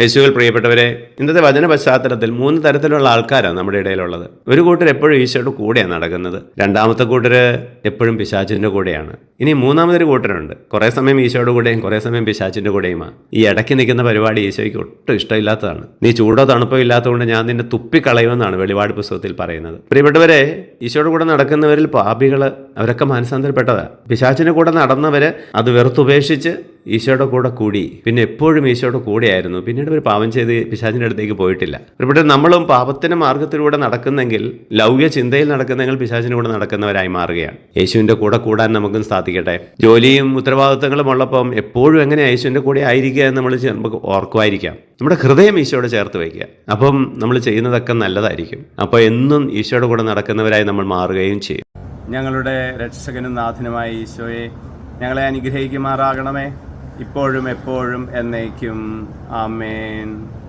യേശുവിൽ പ്രിയപ്പെട്ടവരെ ഇന്നത്തെ വചന പശ്ചാത്തലത്തിൽ മൂന്ന് തരത്തിലുള്ള ആൾക്കാരാണ് നമ്മുടെ ഇടയിലുള്ളത്. ഒരു കൂട്ടർ എപ്പോഴും ഈശോയുടെ കൂടെയാണ് നടക്കുന്നത്. രണ്ടാമത്തെ കൂട്ടർ എപ്പോഴും പിശാചിന്റെ കൂടെയാണ്. ഇനി മൂന്നാമതൊരു കൂട്ടരുണ്ട്. കുറേ സമയം ഈശോയുടെ കൂടെയും കുറേ സമയം പിശാചിന്റെ കൂടെയുമാണ്. ഈ ഇടയ്ക്ക് നിൽക്കുന്ന പരിപാടി ഈശോയ്ക്ക് ഒട്ടും ഇഷ്ടമില്ലാത്തതാണ്. നീ ചൂടോ തണുപ്പോ ഇല്ലാത്തതുകൊണ്ട് ഞാൻ നിന്നെ തുപ്പിക്കളയുമെന്നാണ് വെളിപാട് പുസ്തകത്തിൽ പറയുന്നത്. പ്രിയപ്പെട്ടവരെ ഈശോയുടെ കൂടെ നടക്കുന്നവരിൽ പാപികൾ അവരൊക്കെ മാനസാന്തരപ്പെട്ടതാ. പിശാചിന്റെ കൂടെ നടന്നവര് അത് വെറുത്തുപേക്ഷിച്ച് ഈശോയുടെ കൂടെ കൂടി. പിന്നെ എപ്പോഴും ഈശോയുടെ കൂടെയായിരുന്നു. പിന്നീട് ഒരു പാപം ചെയ്ത് പിശാചിന്റെ അടുത്തേക്ക് പോയിട്ടില്ല. ഇവിടെ നമ്മളും പാപത്തിന്റെ മാർഗത്തിലൂടെ നടക്കുന്നെങ്കിൽ ലൗകിക ചിന്തയിൽ നടക്കുന്നെങ്കിൽ പിശാചിന്റെ കൂടെ നടക്കുന്നവരായി മാറുകയാണ്. യേശുവിന്റെ കൂടെ കൂടാൻ നമുക്കും സാധിക്കട്ടെ. ജോലിയും ഉത്തരവാദിത്തങ്ങളും ഉള്ളപ്പം എപ്പോഴും എങ്ങനെ യേശുവിന്റെ കൂടെ ആയിരിക്കുക എന്ന് നമ്മൾ നമുക്ക് ഓർക്കുമായിരിക്കാം. നമ്മുടെ ഹൃദയം ഈശോയോട് ചേർത്ത് വയ്ക്കുക. അപ്പം നമ്മൾ ചെയ്യുന്നതൊക്കെ നല്ലതായിരിക്കും. അപ്പോൾ എന്നും ഈശോയുടെ കൂടെ നടക്കുന്നവരായി നമ്മൾ മാറുകയും ചെയ്യും. ഞങ്ങളുടെ രക്ഷകനും നാഥനുമായ ഈശോയെ ഞങ്ങളെ അനുഗ്രഹിക്കുമാറാകണമേ. ഇപ്പോഴും എപ്പോഴും എന്നേക്കും. ആമേൻ.